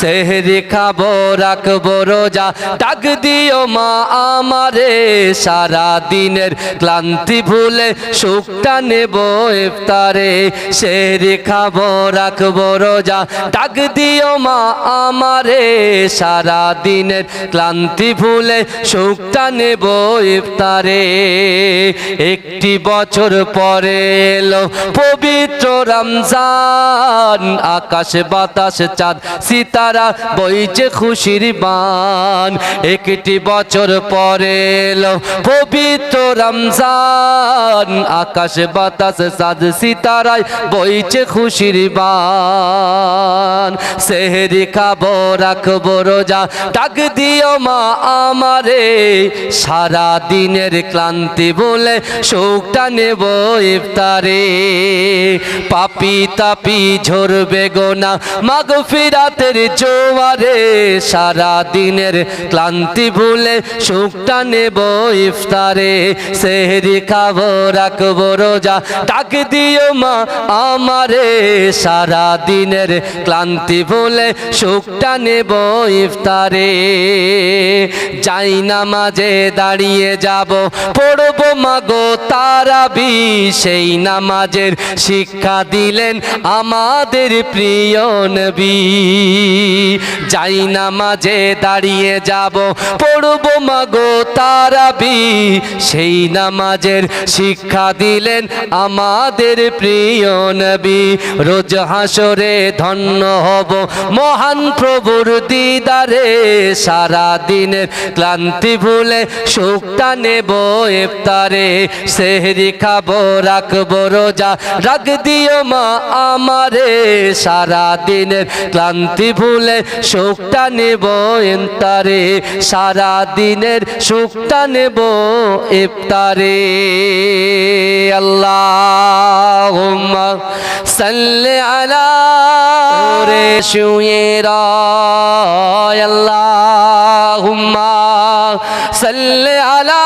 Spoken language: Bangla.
সেহরি খাব, রাখব রোজা। ডাক দিও মা আমারে সারা দিনের ক্লান্তি ভুলে সুখটা নেব ইফতারে। সেহরি খাব, রাখব রোজা। ডাক দিও মা আমারে সারা দিনের ক্লান্তি ভুলে সুখটা নেব ইফতারে। একটি বছর পরে এলো পবিত্র রমজান। আকাশ বাতাস চাঁদ সিতারা বইছে খুশির বান। একটি বছর পরে পবিত্র রমজান। আকাশ বাতাস চাঁদ সিতারায় বইছে খুশির বান। সেহরি খাব, রাখব রোজা, ডাক দিও মা আমারে। সারা দিনের ক্লান্তি বলে শোকটা নেব ইফতারে। পাপি তাপি ঝরবে গোনা মাগ ফিরাতের জোয়ারে সারা দিনের ক্লান্তি ভুলে সুখটা নেব ইফতারে। সেহরি খাব, রাখব রোজা। ডাক দিও মা আমারে সারা দিনের ক্লান্তি ভুলে সুখটা নেব ইফতারে। যাই না মাঝে দাঁড়িয়ে যাব, পড়ব মাগো তারাবি। সেই নামাজের শিক্ষা দিলেন আমাদের প্রিয় নবী। যাই নামাজে দাঁড়িয়ে যাব, পড়ব মাগো তারাবি। সেই নামাজের শিক্ষা দিলেন আমাদের প্রিয় নবী। রোজ হাসরে ধন্য হব মহান প্রভুর দিদারে। সারা দিনের ক্লান্তি ভুলে সুখটা নেব ইফতারে। সেহরি খাব, রাখব রোজা রাখ দিও মা আমারে। সারা দিনের ক্লান্তি ভুলে সুখটা নেব ইফতারে সারা দিনের সুখটা নেব ইফতারে। আল্লাহ সাল্লে আলা রে শুয়ে রায়। আল্লাহুম্মা সাল্লি আলা